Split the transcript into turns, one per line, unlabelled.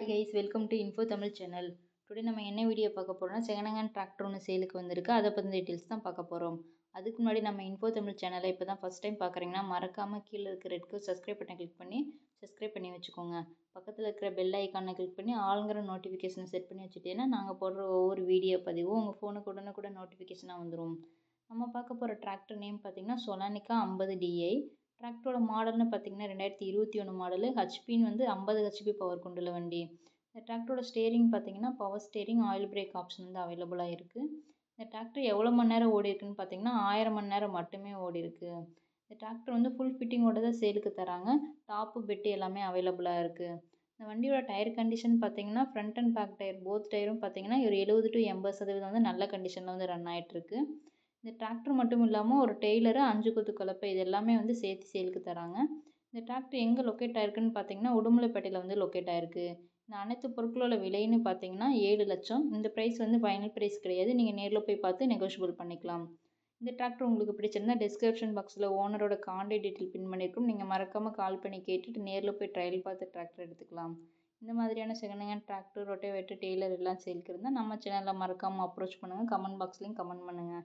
Hi guys welcome to info Tamil channel today நம்ம என்ன video பார்க்க போகிறோம்னா செகண்ட் ஹேண்ட் டிராக்டர் ஒன்று சேலுக்கு வந்திருக்கு. அதை பற்றின டீட்டெயில்ஸ் தான் பார்க்க போகிறோம் அதுக்கு முன்னாடி நம்ம இன்ஃபோ தமிழ் சேனலை இப்போ தான் ஃபஸ்ட் டைம் பார்க்குறீங்கன்னா மறக்காமல் கீழே இருக்கிற ரெட் கலர் சப்ஸ்கிரைப் பட்டனை கிளிக் பண்ணி சப்ஸ்கிரைப் பண்ணி வச்சுக்கோங்க. பக்கத்தில் இருக்கிற பெல் ஐக்கானை கிளிக் பண்ணி ஆளுங்கிற நோட்டிஃபிகேஷனை செட் பண்ணி வச்சுட்டேன்னா நாங்கள் போடுற ஒவ்வொரு வீடியோ பதிவும் உங்கள் ஃபோனுக்கு உடனே கூட நோட்டிஃபிகேஷனாக வந்துடும் நம்ம பார்க்க போகிற டிராக்டர் நேம் பார்த்திங்கன்னா சொலானிக்கா ஐம்பது டிஐ டிராக்டரோட மாடல்னு பார்த்தீங்கன்னா ரெண்டாயிரத்தி இருபத்தி ஒன்று மாடலு ஹெச்பின்னு வந்து ஐம்பது ஹெச்பி பவர் கொண்டுள்ள வண்டி. இந்த டிராக்டரோட ஸ்டேரிங் பார்த்தீங்கன்னா power steering oil brake option வந்து அவைலபிளாக இருக்குது இந்த டிராக்டர் எவ்வளோ மணி நேரம் ஓடி இருக்குன்னு பார்த்தீங்கன்னா ஆயிரம் மணி நேரம் மட்டுமே ஓடி இருக்குது இந்த டிராக்டர் வந்து ஃபுல் ஃபிட்டிங்கோட தான் சேலுக்கு தராங்க. டாப்பு பெட்டு எல்லாமே அவைலபிளாக இருக்குது இந்த வண்டியோட டயர் கண்டிஷன் பார்த்தீங்கன்னா front and back tyre both டயரும் பார்த்தீங்கன்னா ஒரு எழுபது டு எண்பது சதவீதம் வந்து நல்ல கண்டிஷனில் வந்து ரன் ஆகிட்டுருக்கு இந்த டிராக்டர் மட்டும் இல்லாமல் ஒரு டெய்லரு அஞ்சு கொத்து கலப்பை இது எல்லாமே வந்து சேர்த்து சேலுக்கு தராங்க. இந்த டிராக்டர் எங்கே லொக்கேட் ஆகிருக்குன்னு பார்த்தீங்கன்னா உடுமலைப்பேட்டையில் வந்து லொக்கேட் ஆகிருக்கு இந்த அனைத்து பொருட்களோட விலைன்னு பார்த்தீங்கன்னா ஏழு லட்சம். இந்த ப்ரைஸ் வந்து ஃபைனல் ப்ரைஸ் கிடையாது. நீங்கள் நேரில் போய் பார்த்து நெகோஷியபிள் பண்ணிக்கலாம். இந்த டிராக்டர் உங்களுக்கு பிடிச்சிருந்தா டிஸ்கிரிப்ஷன் பாக்ஸில் ஓனரோட காண்டாக்ட் டீட்டெயில் பின் பண்ணியிருக்கோம் நீங்கள் மறக்காமல் கால் பண்ணி கேட்டுட்டு நேரில் போய் ட்ரையல் பார்த்து டிராக்டர் எடுத்துக்கலாம். இந்த மாதிரியான second hand tractor rotavator trailer எல்லாம் சேல்க்கு இருந்தால் நம்ம சேனலில் மறக்காமல் அப்ரோச் பண்ணுங்கள் கமெண்ட் பாக்ஸ்லேயும் கமெண்ட் பண்ணுங்கள்